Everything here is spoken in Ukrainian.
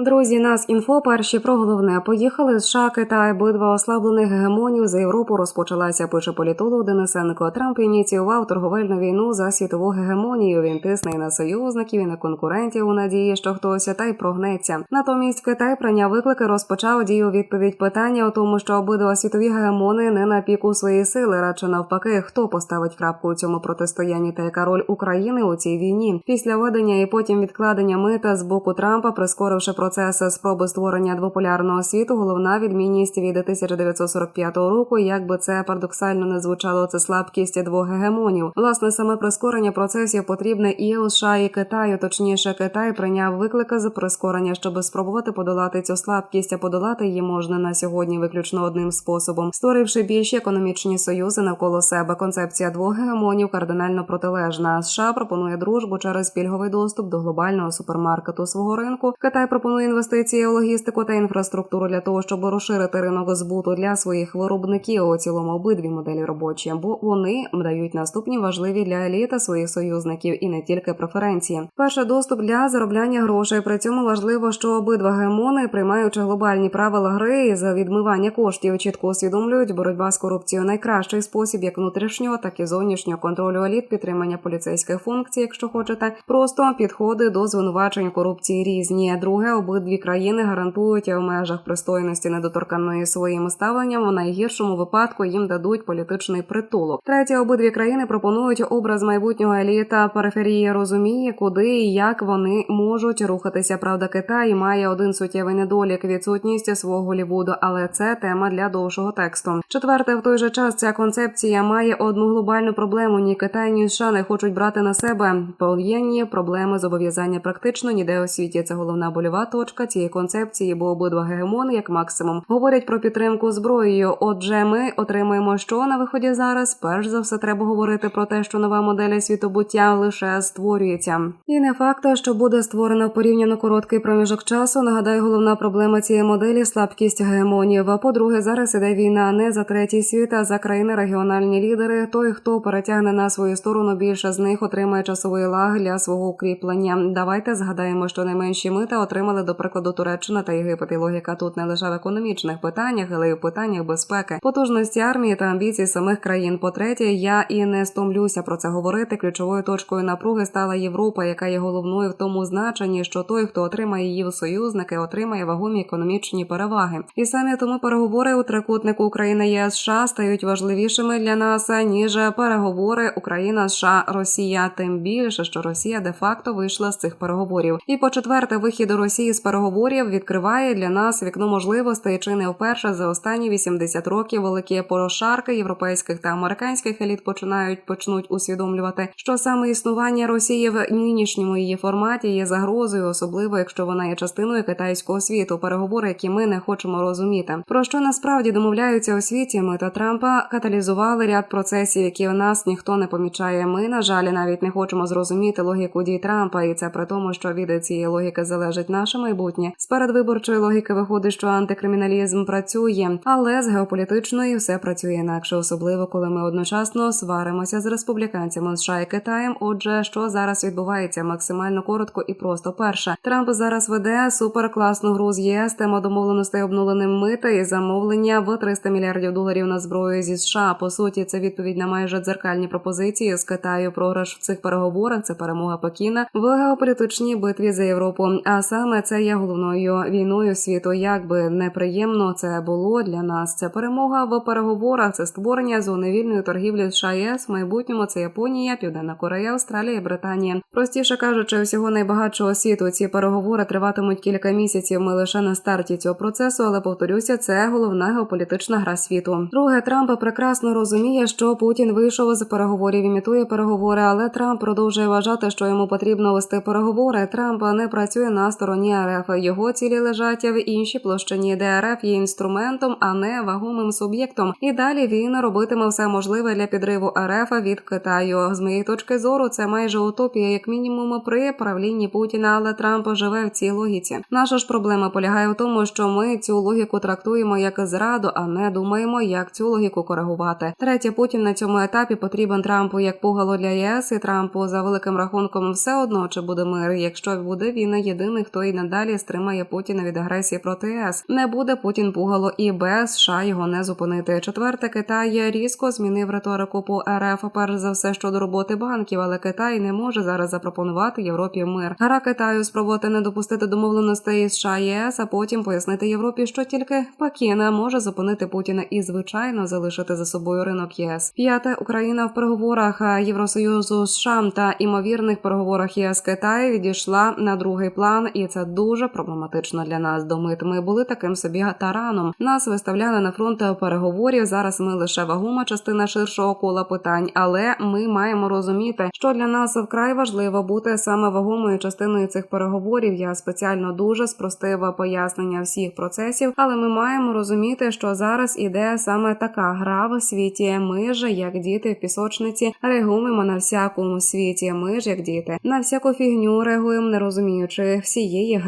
Друзі, нас інфо перші про головне. Поїхали з США, Китай, битва ослаблених гегемонів за Європу розпочалася. Пише політолог Денисенко. Трамп ініціював торговельну війну за світову гегемонію. Він тисне і на союзників, і на конкурентів у надії, що хтось та й прогнеться. Натомість Китай прийняв виклики, розпочав дію відповідь питання у тому, що обидва світові гегемони не на піку своєї сили, радше навпаки, хто поставить крапку у цьому протистоянні та яка роль України у цій війні. Після введення і потім відкладення мита з боку Трампа, прискоривши процес спроби створення двополярного світу, головна відмінність від 1945 року, як би це парадоксально не звучало, це слабкість двох гегемонів. Власне, саме прискорення процесів потрібне і США, і Китаю. Точніше, Китай прийняв виклики з прискорення, щоб спробувати подолати цю слабкість. А подолати її можна на сьогодні виключно одним способом, створивши більші економічні союзи навколо себе. Концепція двох гегемонів кардинально протилежна. США пропонує дружбу через пільговий доступ до глобального супермаркету свого ринку. Китай пропонує інвестиції у логістику та інфраструктуру для того, щоб розширити ринок збуту для своїх виробників. У цілому обидві моделі робочі, бо вони дають наступні важливі для еліти своїх союзників і не тільки преференції. Перше доступ для заробляння грошей. При цьому важливо, що обидва гемони, приймаючи глобальні правила гри за відмивання коштів, чітко усвідомлюють боротьба з корупцією найкращий спосіб як внутрішнього, так і зовнішнього контролю еліт, підтримання поліцейських функцій, якщо хочете, просто підходи до звинувачень корупції різні. Друге, обидві країни гарантують в межах пристойності недоторканної своїм ставленням. У найгіршому випадку їм дадуть політичний притулок. Третє, обидві країни пропонують образ майбутнього еліта. Периферії розуміє, куди і як вони можуть рухатися. Правда, Китай має один суттєвий недолік відсутність свого Голівуду, але це тема для довшого тексту. Четверте, в той же час ця концепція має одну глобальну проблему. Ні Китай, ні США не хочуть брати на себе пов'єнні проблеми зобов'язання практично ніде у світі. Це головна больова точка цієї концепції, бо обидва гегемони, як максимум, говорять про підтримку зброєю. Отже, ми отримаємо, що на виході зараз. Перш за все, треба говорити про те, що нова модель світобуття лише створюється, і не факт, що буде створена в порівняно короткий проміжок часу. Нагадаю, головна проблема цієї моделі слабкість гегемонів. А по-друге, зараз іде війна не за третій світ, а за країни регіональні лідери. Той, хто перетягне на свою сторону, більше з них отримає часовий лаг для свого укріплення. Давайте згадаємо, що найменші мита отримали до прикладу Туреччина та Єгипет. І логіка тут не лише в економічних питаннях, але й в питаннях безпеки, потужності армії та амбіцій самих країн. По третє, я і не стомлюся про це говорити. Ключовою точкою напруги стала Європа, яка є головною в тому значенні, що той, хто отримає її в союзники, отримає вагомі економічні переваги. І саме тому переговори у трикутнику Україна ЄС США стають важливішими для нас ніж переговори Україна США Росія. Тим більше, що Росія де факто вийшла з цих переговорів. І по четверте, вихід Росії з переговорів відкриває для нас вікно можливостей чи не вперше за останні 80 років великі порошарки європейських та американських еліт починають почнуть усвідомлювати, що саме існування Росії в нинішньому її форматі є загрозою, особливо якщо вона є частиною китайського світу. Переговори, які ми не хочемо розуміти. Про що насправді домовляються у світі? Ми та Трампа каталізували ряд процесів, які в нас ніхто не помічає. Ми на жаль навіть не хочемо зрозуміти логіку дій Трампа, і це при тому, що від цієї логіки залежить наше майбутнє. З передвиборчої логіки виходить, що антикриміналізм працює, але з геополітичної все працює інакше, особливо коли ми одночасно сваримося з республіканцями США і Китаєм. Отже, що зараз відбувається максимально коротко і просто. Перше, Трамп зараз веде суперкласну гру з ЄС. Тема домовленостей обнуленим мита і замовлення в 300 мільярдів доларів на зброю зі США. По суті, це відповідь на майже дзеркальні пропозиції з Китаю. Програш в цих переговорах це перемога Пекіна в геополітичній битві за Європу. А саме це є головною війною світу. Як би неприємно це було для нас. Це перемога в переговорах. Це створення зони вільної торгівлі США ЄС. В майбутньому це Японія, Південна Корея, Австралія, Британія. Простіше кажучи, всього найбагатшого світу ці переговори триватимуть кілька місяців. Ми лише на старті цього процесу, але повторюся, це головна геополітична гра світу. Друге, Трамп прекрасно розуміє, що Путін вийшов з переговорів, імітує переговори, але Трамп продовжує вважати, що йому потрібно вести переговори. Трамп не працює на стороні РФ. Його цілі лежать в іншій площині, де РФ є інструментом, а не вагомим суб'єктом. І далі він робитиме все можливе для підриву РФ від Китаю. З моєї точки зору, це майже утопія, як мінімум, при правлінні Путіна, але Трамп живе в цій логіці. Наша ж проблема полягає в тому, що ми цю логіку трактуємо як зраду, а не думаємо, як цю логіку коригувати. Третє, Путін на цьому етапі потрібен Трампу як пугало для ЄС і Трампу за великим рахунком все одно чи буде мир. Якщо буде він єдиний, хто і надалі надалі стримає Путіна від агресії проти ЕС. Не буде Путін пугало і без США його не зупинити. Четверте, Китай різко змінив риторику по РФ. Перш за все щодо роботи банків, але Китай не може зараз запропонувати Європі мир. Гра Китаю спробувати не допустити домовленостей із США і ЄС, а потім пояснити Європі, що тільки Пекін може зупинити Путіна і звичайно залишити за собою ринок ЄС. П'яте Україна в переговорах е, Євросоюзу з США та імовірних переговорах ЄС Китай відійшла на другий план, і це дуже проблематично для нас. Домит ми були таким собі тараном. Нас виставляли на фронт переговорів. Зараз ми лише вагома частина ширшого кола питань, але ми маємо розуміти, що для нас вкрай важливо бути саме вагомою частиною цих переговорів. Я спеціально дуже спростив пояснення всіх процесів, але ми маємо розуміти, що зараз іде саме така гра в світі. Ми ж, як діти в пісочниці, реагуємо на всякому світі. Ми ж як діти на всяку фігню реагуємо, не розуміючи всієї